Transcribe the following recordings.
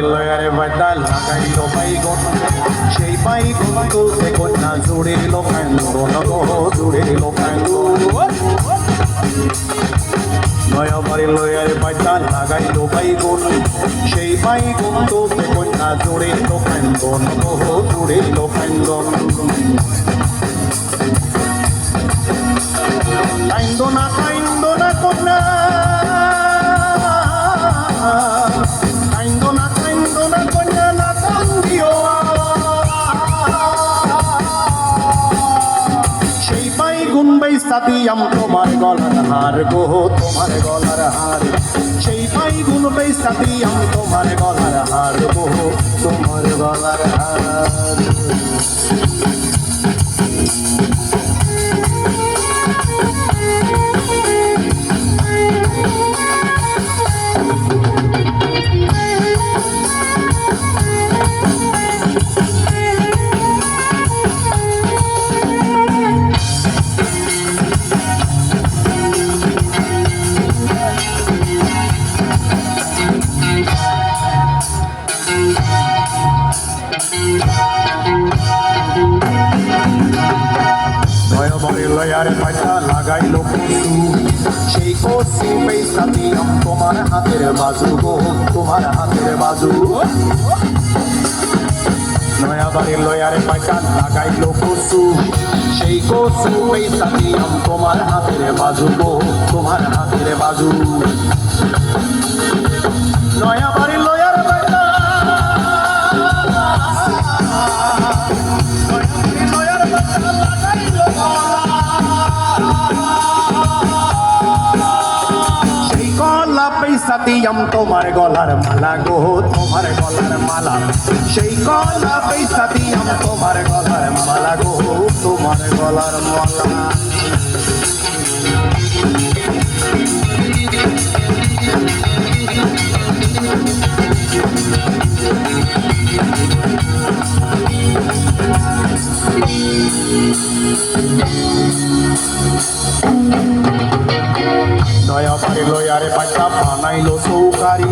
নয়বাড়ির লয়ারে বাড্ডা লাগাইল বাইগন সেই বাইগন তুলতে কন্যা জুড়ে দিল ফ্যান্ডন গো। জুড়ে দিল ফ্যান্ডন নয়বাড়ির লয়ারে বাড্ডা লাগাইল বাইগন সেই বাইগন তুলতে কন্যা জুড়ে দিল ফ্যান্ডন গো। জুড়ে দিল ফ্যান্ডন সেই পাই গুন বাই সাদিয়াম তোমার গলার হার গো, তোমার গলার হার। সেই পাই গুন বাই সাদিয়াম তোমার গলার হার গো, তোমার গলার হার। নয়বরে লয়ার পায়তা লাগাইল কসু সেই কসু পয়সা দিলাম তোমার হাতের বাজু গো, তোমার হাতের বাজু। নয়াবাড়ি লয়ার পায়তা লাগাইল কসু সেই কসু পয়সা দিলাম তোমার হাতের বাজু গো, তোমার হাতের বাজু। নয়াবাড়ি দিয়াম তোমার গলার মালা গো, তোমার গলার মালা। সেই গলা পয়সা দিয়াম তোমার গলার মালা গো, তোমার গলার মালা। নয়া বাচ্চা বানাইলো সৌকারি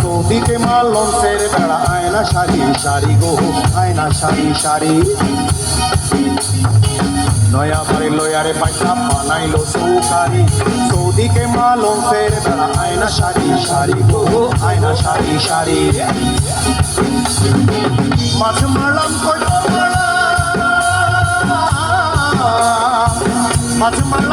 সৌদিকে মাল লঞ্চের বেড়া, আয়না সারি সারি গো, আয়না সারি সারি নয়া বাড়ি লয়ারে বাচ্চা বানাইলো সৌকারি সৌদিকে মাল লঞ্চের বেড়া, আয়না সারি সারি গো, আয়না সারি সারি মাছ মারলাম কই মাছ মারলাম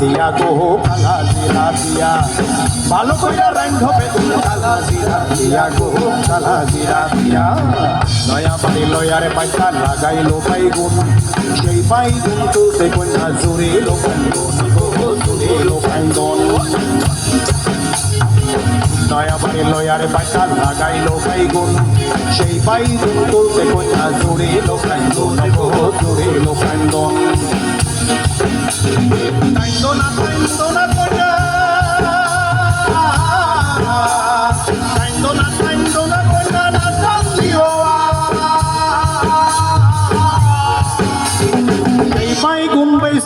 দিয়া গো কালা জিরা দিয়া। ভালো কইরা রান্ধ বেগুন কালা জিরা দিয়া গো কালা জিরা দিয়া। নয়া বাড়ি লয়ারে পয়সা লাগাইলো বাইগুন সেই বাইগুন তুলতে কন্যা জুড়ে লো গো জুড়ে লো নয়া বাড়ি লয়ারে পয়সা লাগাইলো বাইগুন সেই বাইগুন তুলতে কন্যা জুড়ে লো কান্দন গো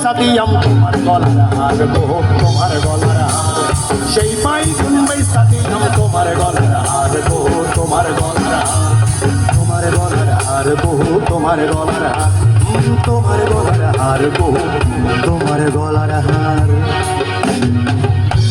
বাইগুন বৈশা দিয়াম তোমার গলার হার গো তোমার গলার হার। সেই পাই তুমি সাদিয়াম, তোমার গলার হার গো তোমার গলার তোমার গলার হার গো তোমার গলার হার। তোমার গলার হার গো তোমার গলার হার।